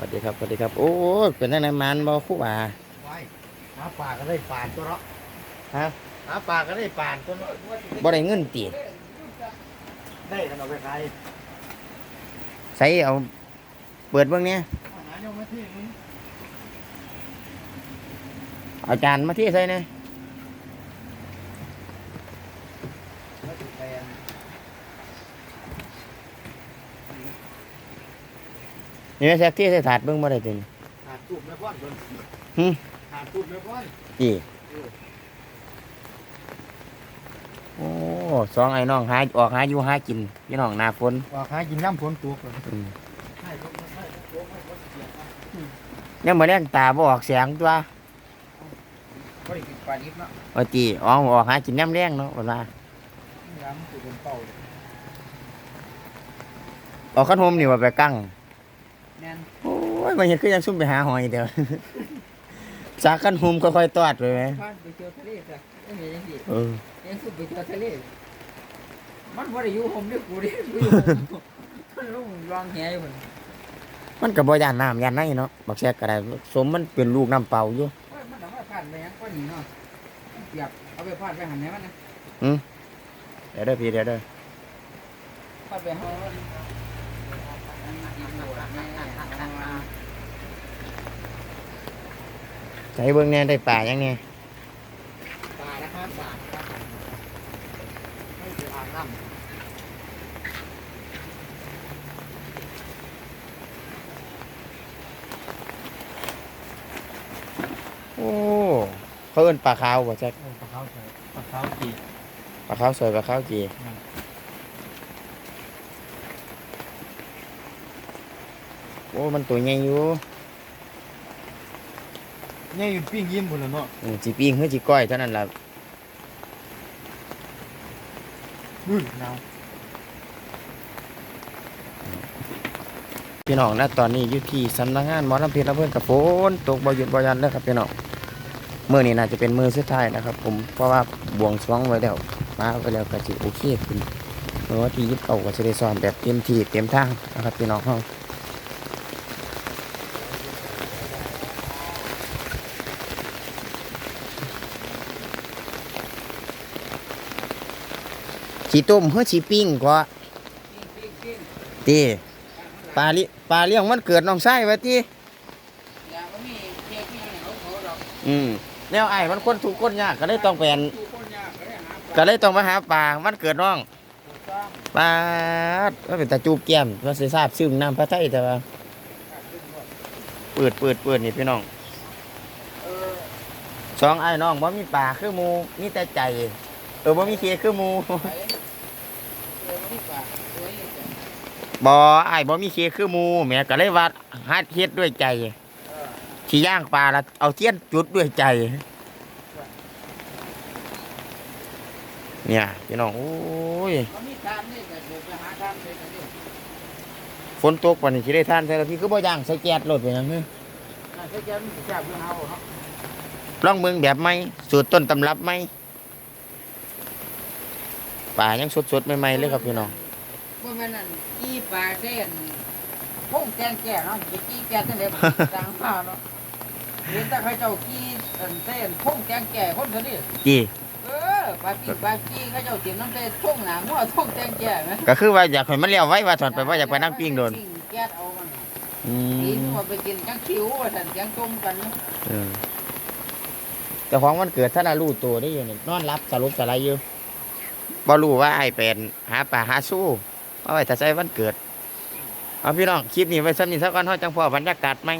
สวัสดีครับสวัสดีครับ โอ้ยเป็นยังไงมันบ่คู่ว่าไว้หาปลาก็ได้ปานตัวเนาะฮะหาปลาก็ได้ปานตัวเนาะบ่ได้เงินตีได้กันเอาไปขายใส่เอา เปิดเบื้องเนี้ยหาเจ้ามาที่นี่เอาจานมาที่ใส่เนี่ย แล้วถูกแทน นี่แม่แท็กที่ใส่ถาดเบื้องบ่ได้ติหาตูบไม่พ้อนเพิ่นหึหาตูบไม่พ้อนจีโอ้สองไอ้น้องหาออกหาอยู่หากินพี่น้องหนาฝนว่าหากินน้ำฝนตัวเพิ่นอืมให้คนให้คนโกงให้คนเสียมายังมาแรงตาบ่ออกเสียงตัวบ่ได้กินปลาดิบเนาะว่าจีอ๋อออกหากินน้ำแรงเนาะว่าย้ำตัวเป็นเป่าออกขันโฮมนี่ว่าไปกั้ง แน่นโอ้ยมันเห็นคือยังซุ่มไปหาหอยเดียวสากขันโฮมค่อยๆตอดไปไหมพานไปเที่ยวทะเลจ้ะไม่เห็นยังสิเออยังสุดไปเที่ยวทะเลมันบ่ได้อยู่ผมเด้อกูเด้อกูอยู่ผมมันลงวางแหอยู่พุ่นมันกับบ่ยานน้ำยานในเนาะบักแซกก็ได้สมมันเป็นลูกน้ำเปล่าอยู่โอ้ยมันเอาไปพานไปหยังก็นี่เนาะมันเปียกเอาไปพานไปหันไหนมันนะเดี๋ยวเด้อพี่เดี๋ยวเด้อพานไปเฮา ใส่เบิ่งแหน่ได้ป่ายังไงปลาละห้าบาทครับไม่เสียอาน้ำโอ้เขาเอิ้นปลาขาวบ่แซกปลาเขาใส่ปลาเขาจีปลาขาวสวยปลาขาวจี โอ้มันตัวใหญ่อยู่เนี่ยอยู่ปิ้งยิ้มหมดแล้วเนาะอืมสิปิ้งหรือสิก้อยเท่านั้นล่ะอื้อหนาวพี่น้องณตอนนี้อยู่ที่สำนักงานหมอลำเพชรลำเพิ่นกับฝนตกบ่หยุดบ่หยันเด้อครับพี่น้องมื้อนี้น่าจะเป็นมื้อสุดท้ายนะครับ ผมเพราะว่าบวงสรวงไว้แล้วมาไว้แล้วก็สิโอเคขึ้นเพราะว่าที่ยิบเอาก็สิได้ซ้อมแบบเต็มที่เต็มทางนะครับพี่น้องเฮา สิต้มเพื่อสิปิ้งกว่าตีปลาลิปลาเลี้ยงมันเกิดน้องไส้ไว้ตีอย่าบ่มีเค้กที่ไหนเขาเขาดอกอืมแนวไอ้มันคนถูกคนยากก็เลยต้องเป็นก็ได้หาปก็เลยต้องมาหาปลามันเกิดน้องปลาก็เป็นตาจูบแก้มมันสิทราบซึ่งน้ำพระไทยแต่ว่าเปิดเปิดเปิดนี่พี่น้องเออสองไอ้น้องบ่มีปลาคือมูมีแต่ใจ เออบ่มีเคคือมู บ่มีปากสวยอยู่จ้ะบ่ไอ้ายบ่มีเคคือหมูแหม่ก็เลยว่าฮัดเฮ็ดด้วยใจเออที่ย่างปลาแล้วเอาเทียนจุดด้วยใจ เนี่ยพี่น้องโอ้ยบ่มีทานนี่ก็เดี๋ยวไปหาทานเลยก็ได้ฝนตกวันนี้สิได้ทานแต่ละทีคือบ่ย่างใส่แก๊สรถไปหยังเฮ้ยน่าจะจะมีแซ่บอยู่เฮาเนาะลองเบิ่งแบบใหม่สูตรต้นตำรับไหม ป่ายังสดๆใหม่ๆเลยครับพี่น้องว่ามันนั่นกี้ปลาเส้นพงแกงแก่เนาะจะกี้แก่จังได๋ต่างข้าวเนาะเห็นแต่เขาเจ้ากี้อันเส้นพงแกงแก่คนเขานี่จีเออปลากี้ปลากี้เขาเจ้ากินน้ำเส้นพงหนาหัวพงแกงแก่ไหมก็คือว่าอยากให้มันเลี้ยวไว้ว่าถอดไปว่าอยากไปนั่งปิ้งโดนปิ้งแก๊สเอามันอืกินมว่าไปกินกังคิวว่าท่านกังต้มกันเนาะเออแต่ของมันเกิดถ้าเรารู้ตัวได้อยู่นี่นอนรับสรุปสลายอยู่ บ่รู้ว่าไอ้เป็นหาป่าหาสู้เอาไว้ถ้าใช้วันเกิด เอาพี่น้องคลิปนี้ไว้ซ้ำนี้สักก่อนเฮาจังพอบรรยากาศไหม